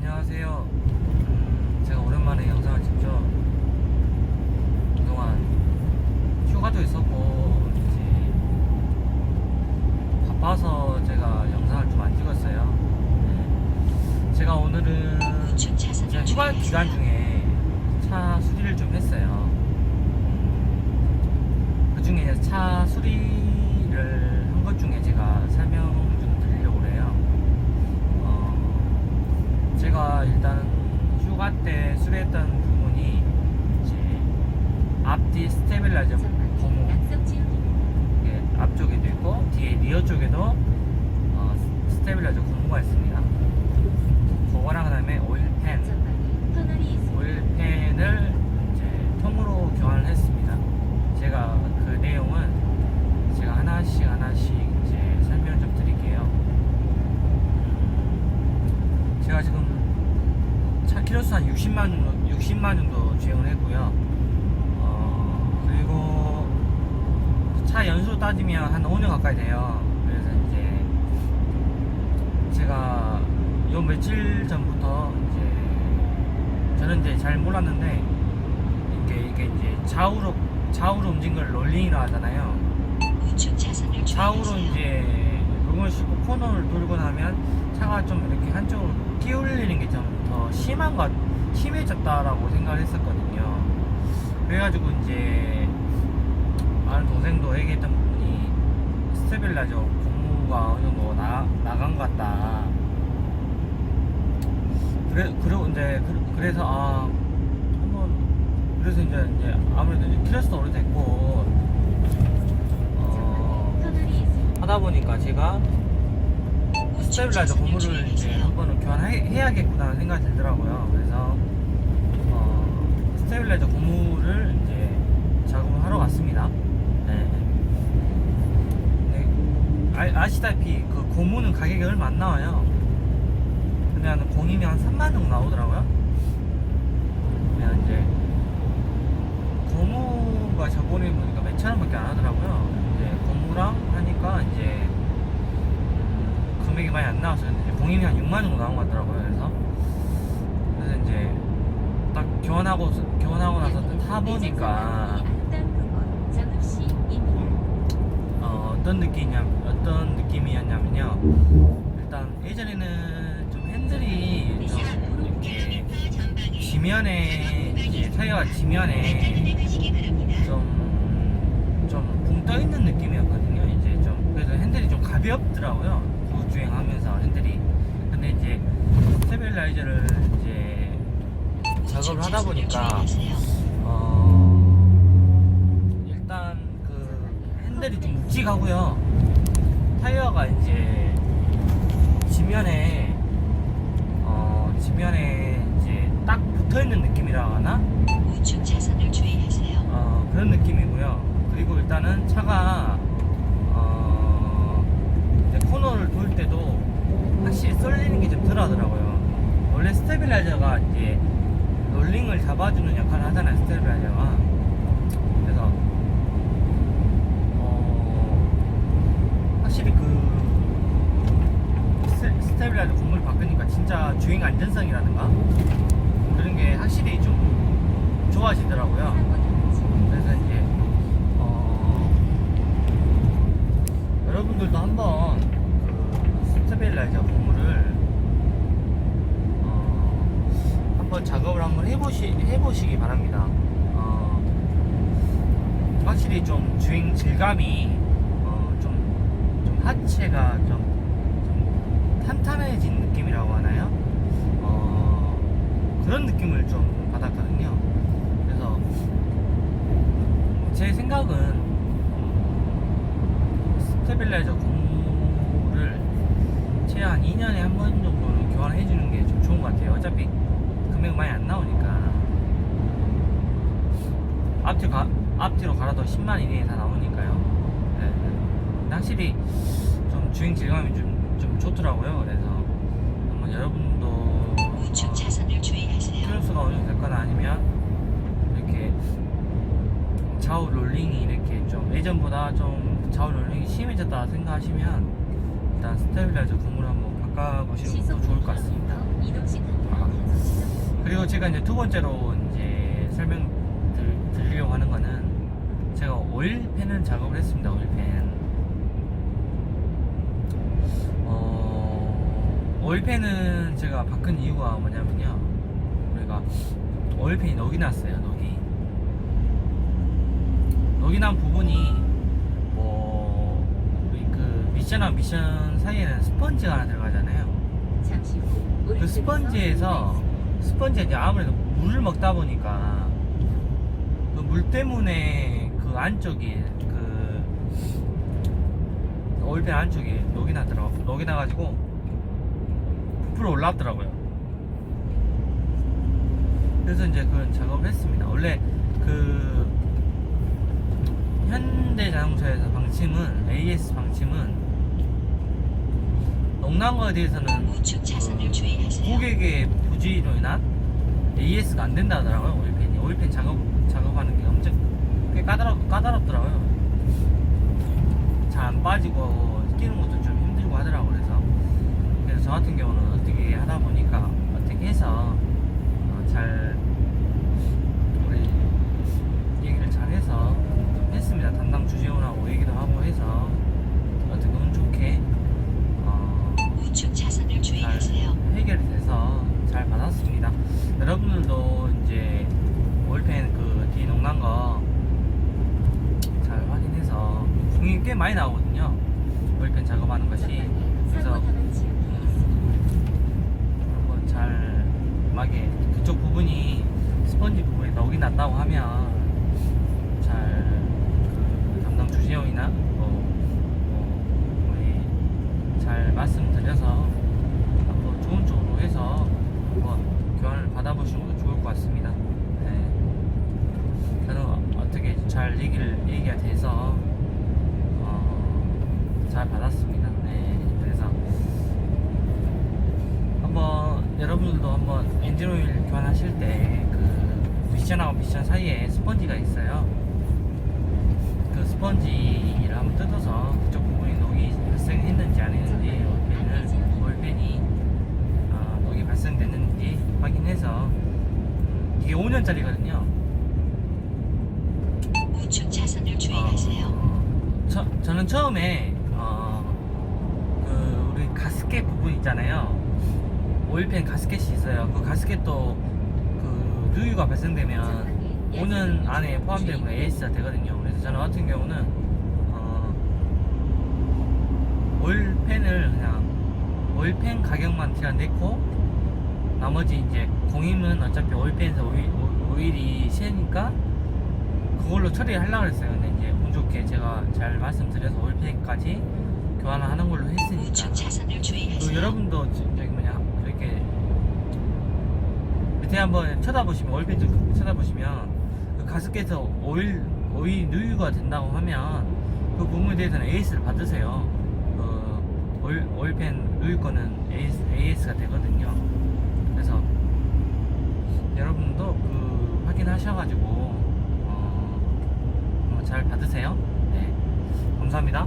안녕하세요. 음, 제가 오랜만에 영상을 찍죠. 그동안 휴가도 있었고 이제 바빠서 제가 영상을 좀 안 찍었어요. 네. 제가 오늘은 제가 휴가 기간. 중에 차 수리를 좀 했어요. 그 중에 차 수리를 한 것 중에 제가 설명 좀 드리려고 해요. 어, 제가 일단 휴가 때 수리했던 부분이 이제 앞뒤 스테빌라이저 고무 이게 앞쪽에도 있고 뒤에 리어 쪽에도 어, 스테빌라이저 고무가 있습니다. 그거랑 그 다음에 오일팬 오일팬을 이제 통으로 교환을 했습니다. 제가 그 내용은 제가 하나씩 하나씩 이제 설명을 좀 드릴게요. 음, 제가 지금 차 키로수 한 60만 정도, 60만 정도 주행을 했고요. 어, 그리고 차 연수로 따지면 한 5년 가까이 돼요. 그래서 이제 제가 요 며칠 전부터 이제 저는 이제 잘 몰랐는데 이게 이게 이제 좌우로 좌우로 움직인 걸 롤링이라 하잖아요. 좌우로. 이제 그걸 싣고 코너를 돌고 나면 차가 좀 이렇게 한쪽으로 끼울리는 게 좀 더 심한 것 심해졌다라고 생각을 했었거든요. 그래가지고 이제 아는 동생도 얘기했던 부분이 스테빌라이저 고무가 어느 정도 나, 나간 것 같다. 그래 그리고 이제 그, 그래 서 아 한번 그래서 이제 이제 아무래도 이제 키로수도 오래됐고 어, 하다 보니까 제가 스테빌라이저 고무를 이제 한 번은 교환해야겠구나 생각이 들더라고요. 그래서 어, 스테빌라이저 고무를 이제 작업을 하러 갔습니다. 네. 네. 아, 아시다시피 그 고무는 가격이 얼마 안 나와요. 그냥 공임이 한 3만 정도 나오더라고요. 그냥 이제 고무가 저번에 보니까 몇천 원밖에 안 하더라고요. 이제 고무랑 하니까 이제 음, 금액이 많이 안 이제 공임이 한 6만 정도 나온 것 같더라고요. 그래서 그래서 이제 딱 교환하고 교환하고 나서 타 보니까 어, 어떤 느낌이냐 어떤 느낌이었냐면요. 일단 예전에는 좀 핸들이 좀 이렇게 지면에 이제 타이어가 지면에 좀좀 붕 떠 있는 느낌이었거든요. 이제 좀 그래서 핸들이 좀 가볍더라고요. 그 주행하면서 핸들이. 근데 이제 스테빌라이저를 이제 작업을 하다 보니까 어 일단 그 핸들이 좀 묵직하고요. 타이어가 이제 지면에 어 지면에 이제 딱 붙어 있는 느낌이라 하나? 우측 차선을 주의하세요. 어, 그런 느낌이고요. 그리고 일단은 차가 어, 코너를 돌 때도 확실히 쏠리는 게 좀 덜 하더라고요. 원래 스테빌라이저가 이제 롤링을 잡아주는 역할을 하잖아요. 스테빌라이저가. 그래서 어, 확실히 그 스- 스테빌라이저 공을 바꾸니까 진짜 주행 안전성이라든가 그런 게 확실히 좀 좋아지더라고요. 그래서 이제 어, 여러분들도 한번 그 스테빌라이저 고무를 어, 한번 작업을 한번 해보시 해보시기 바랍니다. 어, 확실히 좀 주행 질감이 어, 좀, 좀 하체가 좀, 좀 탄탄해진 느낌이라고 하나요? 어, 그런 느낌을 좀 받았거든요. 그래서 제 생각은 음, 스테빌라이저 고무를 최하 한 2년에 한 번 정도는 교환해 주는 게 좀 좋은 것 같아요. 어차피 금액 많이 안 나오니까 앞뒤로, 가, 앞뒤로 갈아도 10만 이내에 다 나오니까요. 네. 근데 확실히 좀 주행 질감이 좀, 좀 좋더라고요. 그래서 한번 여러분도 우측 차선을 주의하세요. 키로수가 어느 정도 됐거나 아니면 이렇게 좌우 롤링이 이렇게 좀 예전보다 좀 좌우 롤링이 심해졌다 생각하시면 일단 스테빌라이저 고무를 한번 바꿔보시는 것도 좋을 것 같습니다. 이동식 제가 이제 두 번째로 이제 설명 드, 드리려고 하는 거는 제가 오일펜을 작업을 했습니다. 오일펜. 어, 오일펜은 제가 바꾼 이유가 뭐냐면요. 우리가 오일펜이 녹이 났어요. 녹이. 녹이 난 부분이 뭐 우리 그 미션하고 미션 사이에는 스펀지가 하나 들어가잖아요. 그 스펀지에서 스펀지가 이제 아무래도 물을 먹다 보니까 그 물 때문에 그 안쪽이 그 오일팬 안쪽이 녹이 나더라고 녹이 나가지고 부풀어 올라왔더라고요. 그래서 이제 그런 작업을 했습니다. 원래 그 현대 자동차에서 방침은 AS 방침은 녹난 거에 대해서는 주의하세요. 고객의 부주의로 인한 AS가 안 된다 하더라고요 오일팬이 오일팬 작업 작업하는 게 엄청 꽤 까다롭 까다롭더라고요. 잘 안 빠지고 끼는 것도 좀 힘들고 하더라고 그래서. 그래서 저 같은 경우는 어떻게 하다 보니까 어떻게 해서 어, 잘 우리 얘기를 잘 해서 좀 했습니다. 담당 주재원하고 얘기도 하고 해서 어떻게 운 좋게 어, 우측 차선을 잘 주의하세요. 해결이 돼서 잘 받았습니다. 여러분들도 이제 올펜 그 뒤 녹난 거 잘 확인해서 분이 꽤 많이 나오거든요. 올펜 작업하는 것이 그래서 음, 한번 잘 막에 그쪽 부분이 스펀지 부분에 녹이 났다고 하면 잘 그 담당 주재원이나 뭐, 뭐 우리 잘 말씀드려서 한번 좋은 쪽으로 해서 한번 교환을 받아보시는 것도 좋을 것 같습니다. 네. 저는 어떻게 잘 얘기를 얘기가 돼서 어, 잘 받았습니다. 네. 그래서 한번 여러분들도 한번 엔진 오일 교환하실 때 그 미션하고 미션 사이에 스펀지가 있어요. 그 스펀지를 한번 뜯어서 그쪽 부분에 녹이 발생했는지 안 했는지 올펜을 올펜이 어, 녹이 발생됐는지 확인해서 음, 이게 5년짜리거든요. 우측 차선을 주의하세요. 어, 저, 저는 처음에 가스켓 부분 있잖아요. 오일팬 가스켓이 있어요. 그 가스켓도 그 누유가 발생되면 5년 안에 포함되면 AS가 되거든요. 그래서 저는 같은 경우는 어, 오일팬을 그냥 오일팬 가격만 제가 냈고 나머지 이제 공임은 어차피 오일팬에서 오일, 오- 오일이 세니까 그걸로 처리하려고 했어요. 근데 이제 운 좋게 제가 잘 말씀드려서 오일팬까지 교환을 하는 걸로 했으니까 그. 여러분도 지- 저기 뭐냐 이렇게 밑에 한번 쳐다보시면 좀 쳐다보시면 그 가스켓에서 오일 오일 누유가 된다고 하면 그 부분에 대해서는 AS를 받으세요. 그 오일 오일팬 누유 거는 AS, AS가 되거든요. 그래서 여러분도 그 확인하셔가지고 어, 잘 받으세요. 네, 감사합니다.